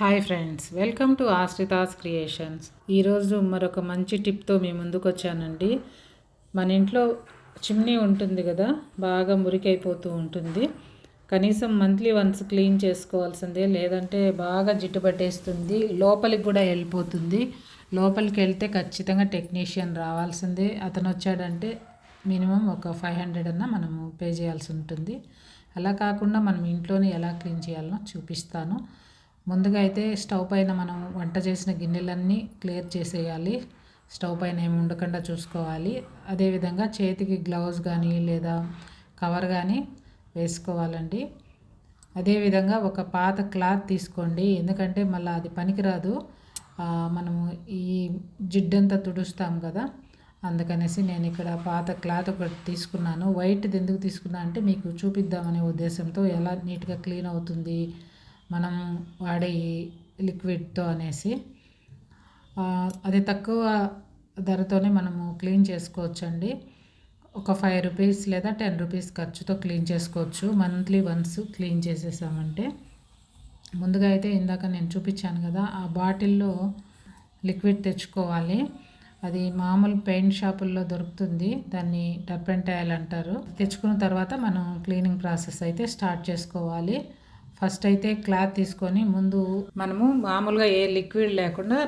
Hi friends welcome to Ashrita's creations ఈరోజు మరొక మంచి టిప్తో మీ ముందుకు వచ్చానండి మన ఇంట్లో చిమ్నీ ఉంటుంది కదా బాగా మురికైపోతూ ఉంటుంది. కనీసం మంత్లీ వన్స్ క్లీన్ చేసుకోవాల్సిందే లేదంటే బాగా జిడ్డు పట్టేస్తుంది లోపలికి కూడా వెళ్ళిపోతుంది. లోపలికి వెళ్తే ఖచ్చితంగా టెక్నీషియన్ రావాల్సిందే. అతను వచ్చాడంటే మినిమం ఒక ఫైవ్ హండ్రెడ్ అన్న మనము పే చేయాల్సి ఉంటుంది. అలా కాకుండా మనం ఇంట్లోనే ఎలా క్లీన్ చేయాలనో చూపిస్తాను. ముందుగా అయితే స్టవ్ పైన మనం వంట చేసిన గిన్నెలన్నీ క్లియర్ చేసేయాలి. స్టవ్ పైన ఏమి ఉండకుండా చూసుకోవాలి. అదేవిధంగా చేతికి గ్లౌజ్ కానీ లేదా కవర్ కానీ వేసుకోవాలండి. అదేవిధంగా ఒక పాత క్లాత్ తీసుకోండి. ఎందుకంటే మళ్ళీ అది పనికిరాదు. మనము ఈ జిడ్డంతా తుడుస్తాం కదా. అందుకనేసి నేను ఇక్కడ పాత క్లాత్ ఒకటి తీసుకున్నాను. వైట్ది ఎందుకు తీసుకున్నా అంటే మీకు చూపిద్దామనే ఉద్దేశంతో ఎలా నీట్గా క్లీన్ అవుతుంది మనం వాడే లిక్విడ్తో అనేసి అది తక్కువ ధరతోనే మనము క్లీన్ చేసుకోవచ్చండి. ఒక ఫైవ్ రూపీస్ లేదా టెన్ రూపీస్ ఖర్చుతో క్లీన్ చేసుకోవచ్చు. మంత్లీ వన్స్ క్లీన్ చేసేసామంటే. ముందుగా అయితే ఇందాక నేను చూపించాను కదా ఆ బాటిల్లో లిక్విడ్ తెచ్చుకోవాలి. అది మామూలు పెయింట్ షాపుల్లో దొరుకుతుంది. దాన్ని టర్పెంటాయిల్ అంటారు. తెచ్చుకున్న తర్వాత మనం క్లీనింగ్ ప్రాసెస్ అయితే స్టార్ట్ చేసుకోవాలి. ఫస్ట్ అయితే క్లాత్ తీసుకొని ముందు మనము మామూలుగా ఏ లిక్విడ్ లేకుండా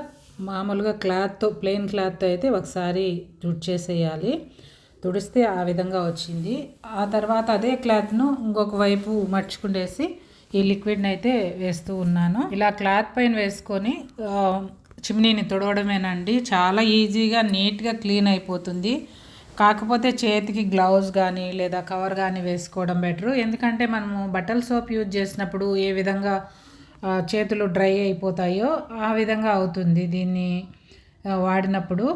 మామూలుగా క్లాత్తో ప్లెయిన్ క్లాత్తో అయితే ఒకసారి తుడిచేసేయాలి. తుడిస్తే ఆ విధంగా వచ్చింది. ఆ తర్వాత అదే క్లాత్ను ఇంకొక వైపు మర్చుకుండేసి ఈ లిక్విడ్ని అయితే వేస్తూ ఉన్నాను. ఇలా క్లాత్ పైన వేసుకొని చిమ్నీని తుడవడమేనండి. చాలా ఈజీగా నీట్గా క్లీన్ అయిపోతుంది. కాకపోతే చేతికి గ్లౌజ్ కానీ లేదా కవర్ కానీ వేసుకోవడం బెటరు ఎందుకంటే మనము బట్టల సోప్ యూజ్ చేసినప్పుడు ఏ విధంగా చేతులు డ్రై అయిపోతాయో ఆ విధంగా అవుతుంది దీన్ని వాడినప్పుడు.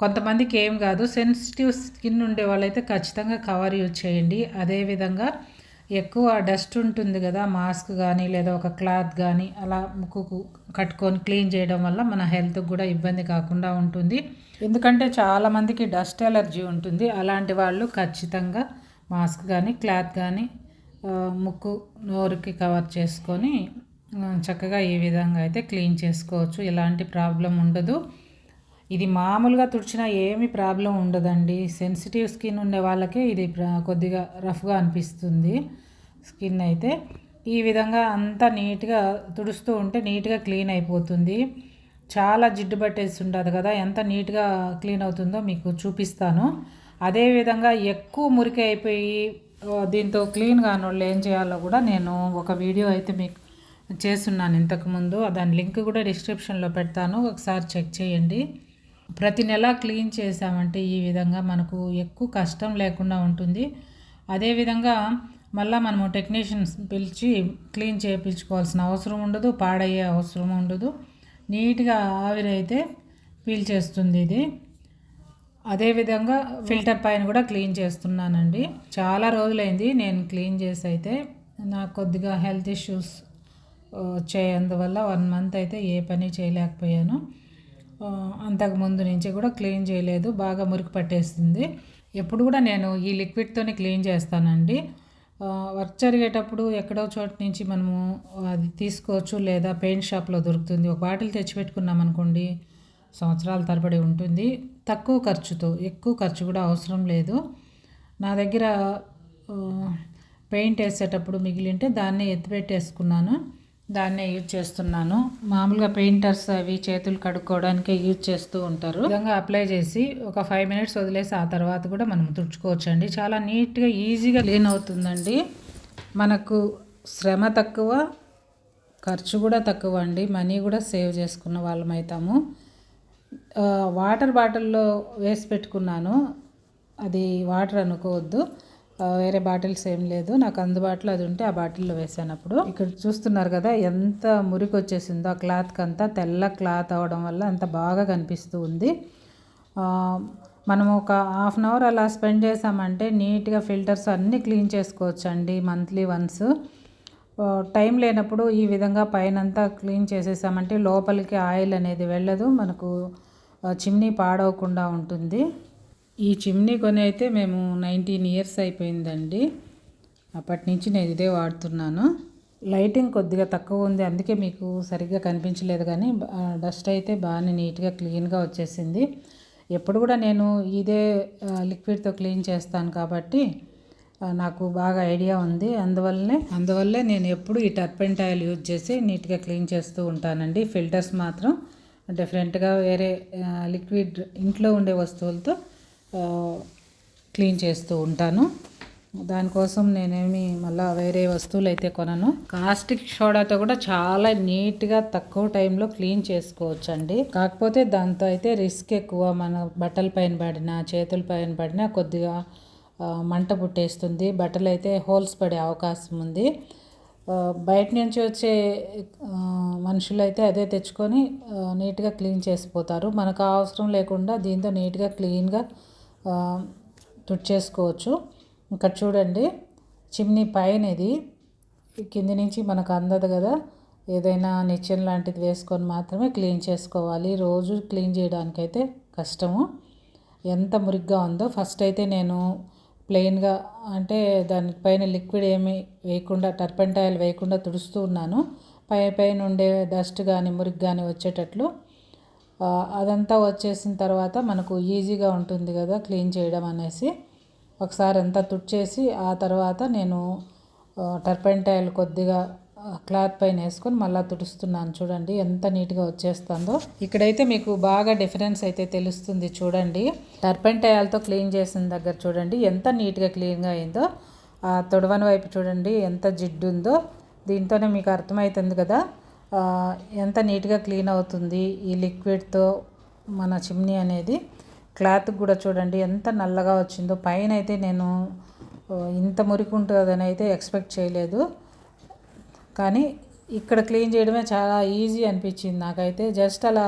కొంతమందికి ఏం కాదు సెన్సిటివ్ స్కిన్ ఉండే వాళ్ళైతే ఖచ్చితంగా కవర్ యూజ్ చేయండి. అదేవిధంగా ఎక్కువ డస్ట్ ఉంటుంది కదా మాస్క్ కానీ లేదా ఒక క్లాత్ కానీ అలా ముక్కుకు కట్టుకొని క్లీన్ చేయడం వల్ల మన హెల్త్కి కూడా ఇబ్బంది కాకుండా ఉంటుంది. ఎందుకంటే చాలామందికి డస్ట్ ఎలర్జీ ఉంటుంది. అలాంటి వాళ్ళు ఖచ్చితంగా మాస్క్ కానీ క్లాత్ కానీ ముక్కు నోరుకి కవర్ చేసుకొని చక్కగా ఈ విధంగా అయితే క్లీన్ చేసుకోవచ్చు. ఎలాంటి ప్రాబ్లం ఉండదు. ఇది మామూలుగా తుడిచినా ఏమి ప్రాబ్లం ఉండదండి. సెన్సిటివ్ స్కిన్ ఉండే వాళ్ళకే ఇది కొద్దిగా రఫ్గా అనిపిస్తుంది స్కిన్ అయితే. ఈ విధంగా అంతా నీట్గా తుడుస్తూ ఉంటే నీట్గా క్లీన్ అయిపోతుంది. చాలా జిడ్డు పట్టేసి ఉండదు కదా ఎంత నీట్గా క్లీన్ అవుతుందో మీకు చూపిస్తాను. అదేవిధంగా ఎక్కువ మురికి అయిపోయి దీంతో క్లీన్ కాని ఏం చేయాలో కూడా నేను ఒక వీడియో అయితే మీకు చేస్తున్నాను ఇంతకుముందు. దాని లింక్ కూడా డిస్క్రిప్షన్లో పెడతాను ఒకసారి చెక్ చేయండి. ప్రతి నెల క్లీన్ చేసామంటే ఈ విధంగా మనకు ఎక్కువ కష్టం లేకుండా ఉంటుంది. అదేవిధంగా మళ్ళీ మనము టెక్నీషియన్స్ పిలిచి క్లీన్ చేయించుకోవాల్సిన అవసరం ఉండదు పాడయ్యే అవసరం ఉండదు. నీట్గా ఆవిరైతే పీల్ చేస్తుంది ఇది. అదేవిధంగా ఫిల్టర్ పైన కూడా క్లీన్ చేస్తున్నానండి. చాలా రోజులైంది నేను క్లీన్ చేసి అయితే నాకు కొద్దిగా హెల్త్ ఇష్యూస్ వచ్చేందువల్ల వన్ మంత్ అయితే ఏ పని చేయలేకపోయాను. అంతకు ముందు నుంచి కూడా క్లీన్ చేయలేదు బాగా మురికి పట్టేస్తుంది ఎప్పుడు కూడా నేను ఈ లిక్విడ్తోనే క్లీన్ చేస్తానండి. వర్క్ జరిగేటప్పుడు ఎక్కడో చోటు నుంచి మనము అది తీసుకోవచ్చు లేదా పెయింట్ షాప్లో దొరుకుతుంది. ఒక బాటిల్ తెచ్చిపెట్టుకున్నాం అనుకోండి సంవత్సరాల తరబడి ఉంటుంది. తక్కువ ఖర్చుతో ఎక్కువ ఖర్చు కూడా అవసరం లేదు. నా దగ్గర పెయింట్ వేసేటప్పుడు మిగిలింటే దాన్ని ఎత్తిపెట్టేసుకున్నాను. దాన్నే యూజ్ చేస్తున్నాను. మామూలుగా పెయింటర్స్ అవి చేతులు కడుక్కోవడానికే యూజ్ చేస్తూ ఉంటారు. విధంగా అప్లై చేసి ఒక ఫైవ్ మినిట్స్ వదిలేసి ఆ తర్వాత కూడా మనం తుడుచుకోవచ్చు అండి చాలా నీట్గా ఈజీగా క్లీన్ అవుతుందండి. మనకు శ్రమ తక్కువ ఖర్చు కూడా తక్కువ అండి. మనీ కూడా సేవ్ చేసుకున్న వాళ్ళం అవుతాము వాటర్ బాటిల్లో వేసి పెట్టుకున్నాను. అది వాటర్ అనుకోవద్దు. వేరే బాటిల్స్ ఏం లేదు. నాకు అందుబాటులో అది ఉంటే ఆ బాటిల్లో వేసాను అప్పుడు. ఇక్కడ చూస్తున్నారు కదా ఎంత మురికి వచ్చేసిందో ఆ క్లాత్కి అంతా తెల్ల క్లాత్ అవడం వల్ల అంత బాగా కనిపిస్తూ ఉంది. మనం ఒక హాఫ్ అన్ అవర్ అలా స్పెండ్ చేసామంటే నీట్గా ఫిల్టర్స్ అన్నీ క్లీన్ చేసుకోవచ్చు అండి మంత్లీ వన్స్. టైం లేనప్పుడు ఈ విధంగా పైనంతా క్లీన్ చేసేసామంటే లోపలికి ఆయిల్ అనేది వెళ్ళదు. మనకు చిమ్నీ పాడవకుండా ఉంటుంది. ఈ చిమ్నీ కొని అయితే మేము నైన్టీన్ ఇయర్స్ అయిపోయిందండి. అప్పటి నుంచి నేను ఇదే వాడుతున్నాను. లైటింగ్ కొద్దిగా తక్కువ ఉంది అందుకే మీకు సరిగ్గా కనిపించలేదు కానీ డస్ట్ అయితే బాగానే నీట్గా క్లీన్గా వచ్చేసింది. ఎప్పుడు కూడా నేను ఇదే లిక్విడ్తో క్లీన్ చేస్తాను కాబట్టి నాకు బాగా ఐడియా ఉంది. అందువల్లనే అందువల్లే నేను ఎప్పుడు ఈ టర్పెంటాయిల్ యూజ్ చేసి నీట్గా క్లీన్ చేస్తూ ఉంటానండి. ఫిల్టర్స్ మాత్రం డిఫరెంట్గా వేరే లిక్విడ్ ఇంట్లో ఉండే వస్తువులతో క్లీన్ చేస్తూ ఉంటాను. దానికోసం నేనేమి మళ్ళీ వేరే వస్తువులు అయితే కొనను. కాస్టిక్ సోడాతో కూడా చాలా నీట్గా తక్కువ టైంలో క్లీన్ చేసుకోవచ్చు అండి కాకపోతే దాంతో అయితే రిస్క్ ఎక్కువ. మన బట్టల పైన పడినా చేతుల పైన పడినా కొద్దిగా మంట పుట్టేస్తుంది. బట్టలు అయితే హోల్స్ పడే అవకాశం ఉంది. బయట నుంచి వచ్చే మనుషులు అయితే అదే తెచ్చుకొని నీట్గా క్లీన్ చేసిపోతారు. మనకు అవసరం లేకుండా దీంతో నీట్గా క్లీన్గా తుడిచేసుకోవచ్చు. ఇక్కడ చూడండి చిమ్నీ పైన ఇది కింది నుంచి మనకు అందదు కదా ఏదైనా నిచ్చెన లాంటిది వేసుకొని మాత్రమే క్లీన్ చేసుకోవాలి. రోజు క్లీన్ చేయడానికైతే కష్టము. ఎంత మురిగ్గా ఉందో ఫస్ట్ అయితే నేను ప్లెయిన్గా అంటే దానిపైన లిక్విడ్ ఏమి వేయకుండా టర్పెంటాయిల్ వేయకుండా తుడుస్తూ ఉన్నాను. పై పైన ఉండే డస్ట్ కానీ మురికి కానీ వచ్చేటట్లు అదంతా వచ్చేసిన తర్వాత మనకు ఈజీగా ఉంటుంది కదా క్లీన్ చేయడం అనేసి. ఒకసారి అంతా తుడిచేసి ఆ తర్వాత నేను టర్పెంటైల్ కొద్దిగా క్లాత్ పైన వేసుకొని మళ్ళీ తుడుస్తున్నాను. చూడండి ఎంత నీట్గా వచ్చేస్తుందో. ఇక్కడైతే మీకు బాగా డిఫరెన్స్ అయితే తెలుస్తుంది చూడండి. టర్పెంటైల్తో క్లీన్ చేసిన దగ్గర చూడండి ఎంత నీట్గా క్లీన్గా అయిందో. ఆ తొడవని వైపు చూడండి ఎంత జిడ్డు ఉందో. దీంతోనే మీకు అర్థమవుతుంది కదా. ఎంత నీట్గా క్లీన్ అవుతుంది ఈ లిక్విడ్తో మన చిమ్నీ అనేది. క్లాత్ కూడా చూడండి ఎంత నల్లగా వచ్చిందో. పైన అయితే నేను ఇంత మురికి ఉంటుందని అయితే ఎక్స్పెక్ట్ చేయలేదు. కానీ ఇక్కడ క్లీన్ చేయడమే చాలా ఈజీ అనిపించింది నాకైతే. జస్ట్ అలా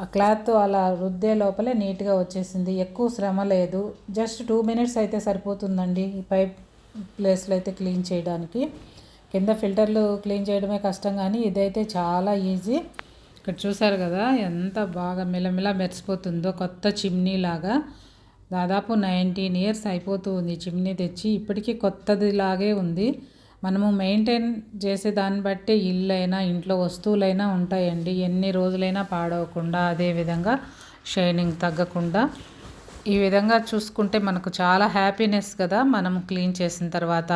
ఆ క్లాత్ అలా రుద్దే లోపలే నీట్గా వచ్చేసింది. ఎక్కువ శ్రమ లేదు. జస్ట్ టూ మినిట్స్ అయితే సరిపోతుందండి ఈ పైప్ ప్లేస్లో అయితే క్లీన్ చేయడానికి. కింద ఫిల్టర్లు క్లీన్ చేయడమే కష్టం కానీ ఇదైతే చాలా ఈజీ. ఇక్కడ చూసారు కదా ఎంత బాగా మిలమిల మెరిసిపోతుందో కొత్త చిమ్నీ లాగా. దాదాపు నైన్టీన్ ఇయర్స్ అయిపోతూ ఉంది చిమ్నీ తెచ్చి. ఇప్పటికీ కొత్తది లాగే ఉంది. మనము మెయింటైన్ చేసే దాన్ని బట్టి ఇల్లైనా ఇంట్లో వస్తువులైనా ఉంటాయండి. ఎన్ని రోజులైనా పాడవకుండా అదేవిధంగా షైనింగ్ తగ్గకుండా. ఈ విధంగా చూసుకుంటే మనకు చాలా హ్యాపీనెస్ కదా మనం క్లీన్ చేసిన తర్వాత.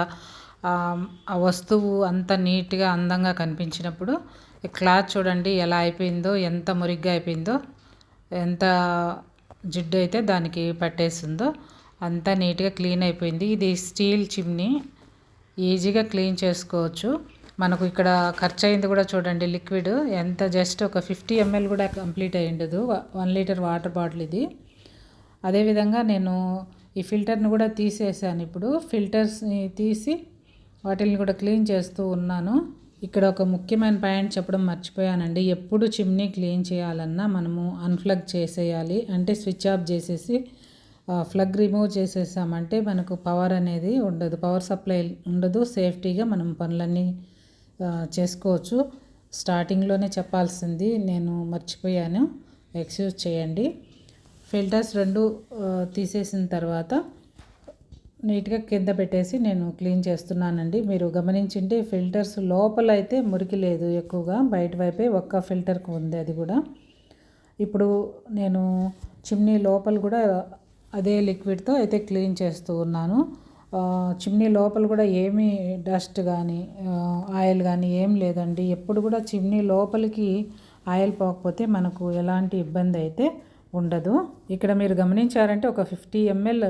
ఆ వస్తువు అంత నీట్గా అందంగా కనిపించినప్పుడు క్లాత్ చూడండి ఎలా అయిపోయిందో ఎంత మురిగ్గా అయిపోయిందో ఎంత జిడ్డు అయితే దానికి పట్టేసిందో అంతా నీట్గా క్లీన్ అయిపోయింది. ఇది స్టీల్ చిమ్నీ. ఈజీగా క్లీన్ చేసుకోవచ్చు. మనకు ఇక్కడ ఖర్చు అయింది కూడా చూడండి లిక్విడ్. ఎంత? జస్ట్ ఒక ఫిఫ్టీ ఎంఎల్ కూడా కంప్లీట్ అయి ఉండదు. వన్ లీటర్ వాటర్ బాటిల్ ఇది. అదేవిధంగా నేను ఈ ఫిల్టర్ని కూడా తీసేసాను. ఇప్పుడు ఫిల్టర్స్ని తీసి వాటిని కూడా క్లీన్ చేస్తూ ఉన్నాను. ఇక్కడ ఒక ముఖ్యమైన పాయింట్ చెప్పడం మర్చిపోయానండి. ఎప్పుడు చిమ్నీ క్లీన్ చేయాలన్నా మనము అన్ప్లగ్ చేసేయాలి. అంటే స్విచ్ ఆఫ్ చేసేసి ఫ్లగ్ రిమూవ్ చేసేసామంటే మనకు పవర్ అనేది ఉండదు. పవర్ సప్లై ఉండదు. సేఫ్టీగా మనం పనులన్నీ చేసుకోవచ్చు. స్టార్టింగ్లోనే చెప్పాల్సింది నేను మర్చిపోయాను. ఎక్స్క్యూజ్ చేయండి. ఫిల్టర్స్ రెండు తీసేసిన తర్వాత నీట్గా కింద పెట్టేసి నేను క్లీన్ చేస్తున్నానండి. మీరు గమనించింటే ఫిల్టర్స్ లోపల అయితే మురికి లేదు ఎక్కువగా. బయట వైపే ఒక్క ఫిల్టర్కి ఉంది అది కూడా. ఇప్పుడు నేను చిమ్నీ లోపల కూడా అదే లిక్విడ్తో అయితే క్లీన్ చేస్తూ ఉన్నాను. చిమ్నీ లోపల కూడా ఏమీ డస్ట్ కానీ ఆయిల్ కానీ ఏం లేదండి. ఎప్పుడు కూడా చిమ్నీ లోపలికి ఆయిల్ పోకపోతే మనకు ఎలాంటి ఇబ్బంది అయితే ఉండదు. ఇక్కడ మీరు గమనించారంటే ఒక ఫిఫ్టీ ఎంఎల్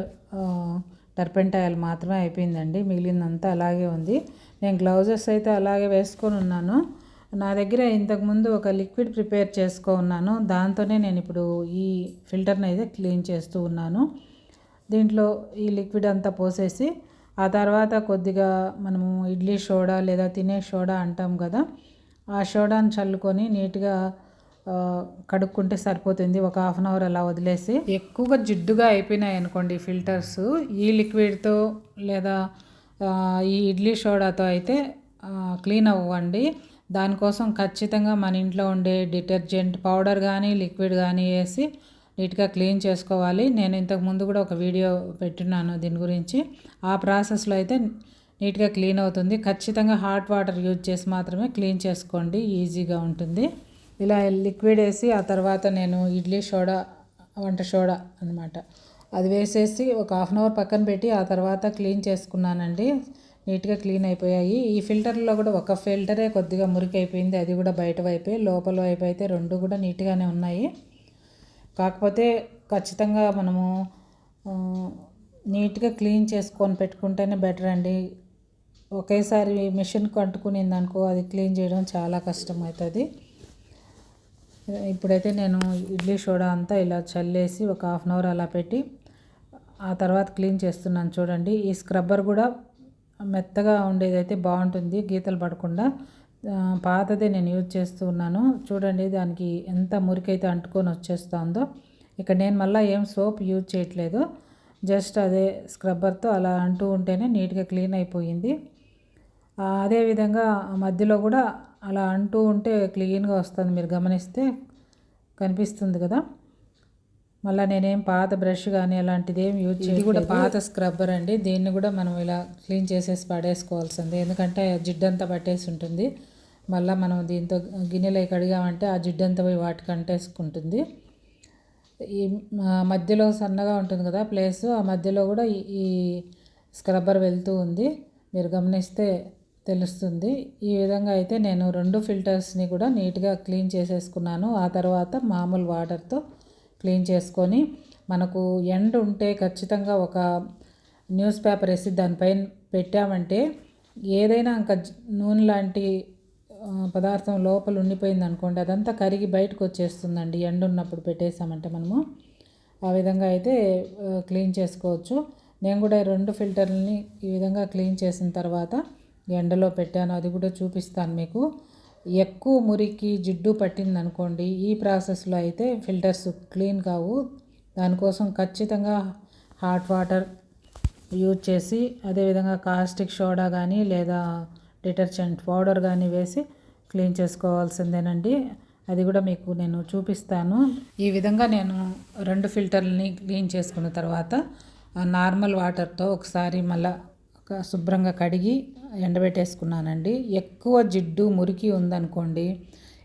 టర్పెంటాయిల్ మాత్రమే అయిపోయిందండి. మిగిలిందంతా అలాగే ఉంది. నేను గ్లౌజెస్ అయితే అలాగే వేసుకొని ఉన్నాను. నా దగ్గర ఇంతకుముందు ఒక లిక్విడ్ ప్రిపేర్ చేసుకో ఉన్నాను దాంతోనే నేను ఇప్పుడు ఈ ఫిల్టర్ని అయితే క్లీన్ చేస్తూ ఉన్నాను. దీంట్లో ఈ లిక్విడ్ అంతా పోసేసి ఆ తర్వాత కొద్దిగా మనము ఇడ్లీ సోడా లేదా తినే సోడా అంటాం కదా ఆ సోడాని చల్లుకొని నీట్గా కడుక్కుంటే సరిపోతుంది. ఒక హాఫ్ అన్ అవర్ అలా వదిలేసి ఎక్కువగా జిడ్డుగా అయిపోయినాయి అనుకోండి ఫిల్టర్స్. ఈ లిక్విడ్తో లేదా ఈ ఇడ్లీ సోడాతో అయితే క్లీన్ అవ్వండి. దానికోసం ఖచ్చితంగా మన ఇంట్లో ఉండే డిటర్జెంట్ పౌడర్ కానీ లిక్విడ్ కానీ వేసి నీట్గా క్లీన్ చేసుకోవాలి. నేను ఇంతకు ముందు కూడా ఒక వీడియో పెట్టున్నాను దీని గురించి. ఆ ప్రాసెస్లో అయితే నీట్గా క్లీన్ అవుతుంది. ఖచ్చితంగా హాట్ వాటర్ యూజ్ చేసి మాత్రమే క్లీన్ చేసుకోండి. ఈజీగా ఉంటుంది. ఇలా లిక్విడ్ వేసి ఆ తర్వాత నేను ఇడ్లీ సోడా వంట సోడా అనమాట అది వేసేసి ఒక హాఫ్ అన్ అవర్ పక్కన పెట్టి ఆ తర్వాత క్లీన్ చేసుకున్నానండి. నీట్గా క్లీన్ అయిపోయాయి. ఈ ఫిల్టర్లో కూడా ఒక ఫిల్టరే కొద్దిగా మురికి అయిపోయింది అది కూడా బయట వైపే లోపల వైపు అయితే రెండు కూడా నీట్గానే ఉన్నాయి. కాకపోతే ఖచ్చితంగా మనము నీట్గా క్లీన్ చేసుకొని పెట్టుకుంటేనే బెటర్ అండి. ఒకేసారి మిషన్ కట్టుకునిందనుకో అది క్లీన్ చేయడం చాలా కష్టం అవుతుంది. ఇప్పుడైతే నేను ఇడ్లీ సోడా అంతా ఇలా చల్లేసి ఒక హాఫ్ అన్ అవర్ అలా పెట్టి ఆ తర్వాత క్లీన్ చేస్తున్నాను చూడండి. ఈ స్క్రబ్బర్ కూడా మెత్తగా ఉండేదైతే బాగుంటుంది గీతలు పడకుండా. పాతదే నేను యూజ్ చేస్తూ ఉన్నాను. చూడండి దానికి ఎంత మురికైతే అంటుకొని వచ్చేస్తుందో. ఇక్కడ నేను మళ్ళీ ఏం సోప్ యూజ్ చేయట్లేదు. జస్ట్ అదే స్క్రబ్బర్తో అలా అంటూ ఉంటేనే నీట్గా క్లీన్ అయిపోయింది. అదేవిధంగా మధ్యలో కూడా అలా అంటూ ఉంటే క్లీన్గా వస్తుంది. మీరు గమనిస్తే కనిపిస్తుంది కదా. మళ్ళీ నేనేం పాత బ్రష్ కానీ అలాంటిది ఏం యూజ్ ఇది కూడా పాత స్క్రబ్బర్ అండి. దీన్ని కూడా మనం ఇలా క్లీన్ చేసేసి పడేసుకోవాల్సింది. ఎందుకంటే జిడ్డంతా పట్టేసి ఉంటుంది. మళ్ళీ మనం దీంతో గిన్నెలో కడిగామంటే ఆ జిడ్డంతా పోయి వాటికి అంటేసుకుంటుంది. ఈ మధ్యలో సన్నగా ఉంటుంది కదా ప్లేస్. ఆ మధ్యలో కూడా ఈ స్క్రబ్బర్ వెళ్తూ ఉంది. మీరు గమనిస్తే తెలుస్తుంది. ఈ విధంగా అయితే నేను రెండు ఫిల్టర్స్ని కూడా నీట్గా క్లీన్ చేసేసుకున్నాను. ఆ తర్వాత మామూలు వాటర్తో క్లీన్ చేసుకొని మనకు ఎండ ఉంటే ఖచ్చితంగా ఒక న్యూస్ పేపర్ వేసి దానిపైన పెట్టామంటే ఏదైనా ఇంకా నూనె లాంటి పదార్థం లోపల ఉండిపోయింది అనుకోండి అదంతా కరిగి బయటకు వచ్చేస్తుందండి. ఎండ ఉన్నప్పుడు పెట్టేసామంటే మనము. ఆ విధంగా అయితే క్లీన్ చేసుకోవచ్చు. నేను కూడా రెండు ఫిల్టర్లని ఈ విధంగా క్లీన్ చేసిన తర్వాత ఎండలో పెట్టాను అది కూడా చూపిస్తాను మీకు. ఎక్కువ మురికి జిడ్డు పట్టింది అనుకోండి ఈ ప్రాసెస్లో అయితే ఫిల్టర్స్ క్లీన్ కావు. దానికోసం ఖచ్చితంగా హాట్ వాటర్ యూజ్ చేసి అదేవిధంగా కాస్టిక్ సోడా కానీ లేదా డిటర్జెంట్ పౌడర్ కానీ వేసి క్లీన్ చేసుకోవాల్సిందేనండి. అది కూడా మీకు నేను చూపిస్తాను. ఈ విధంగా నేను రెండు ఫిల్టర్లని క్లీన్ చేసుకున్న తర్వాత నార్మల్ వాటర్తో ఒకసారి మళ్ళీ శుభ్రంగా కడిగి ఎండబెట్టేసుకున్నానండి. ఎక్కువ జిడ్డు మురికి ఉందనుకోండి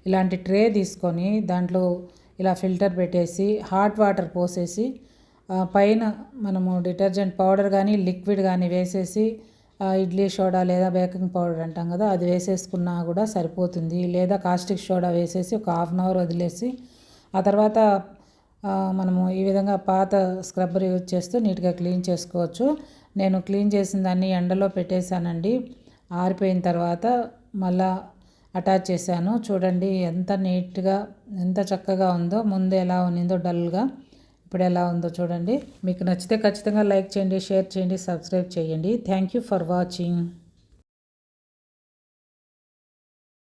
ఇలాంటి ట్రే తీసుకొని దాంట్లో ఇలా ఫిల్టర్ పెట్టేసి హాట్ వాటర్ పోసేసి పైన మనము డిటర్జెంట్ పౌడర్ కానీ లిక్విడ్ కానీ వేసేసి ఇడ్లీ సోడా లేదా బేకింగ్ పౌడర్ అంటాం కదా అది వేసేసుకున్నా కూడా సరిపోతుంది. లేదా కాస్టిక్ సోడా వేసేసి ఒక హాఫ్ అన్ అవర్ వదిలేసి ఆ తర్వాత మనము ఈ విధంగా పాత స్క్రబ్బర్ యూజ్ చేస్తూ నీట్గా క్లీన్ చేసుకోవచ్చు. నేను క్లీన్ చేసిన దాన్ని ఎండలో పెట్టేశానండి. ఆరిపోయిన తర్వాత మళ్ళా అటాచ్ చేశాను. చూడండి ఎంత నీట్గా ఎంత చక్కగా ఉందో ముందు ఎలా ఉన్నిందో డల్గా ఇప్పుడు ఎలా ఉందో చూడండి. మీకు నచ్చితే ఖచ్చితంగా లైక్ చేయండి షేర్ చేయండి సబ్స్క్రైబ్ చేయండి. Thank you for watching.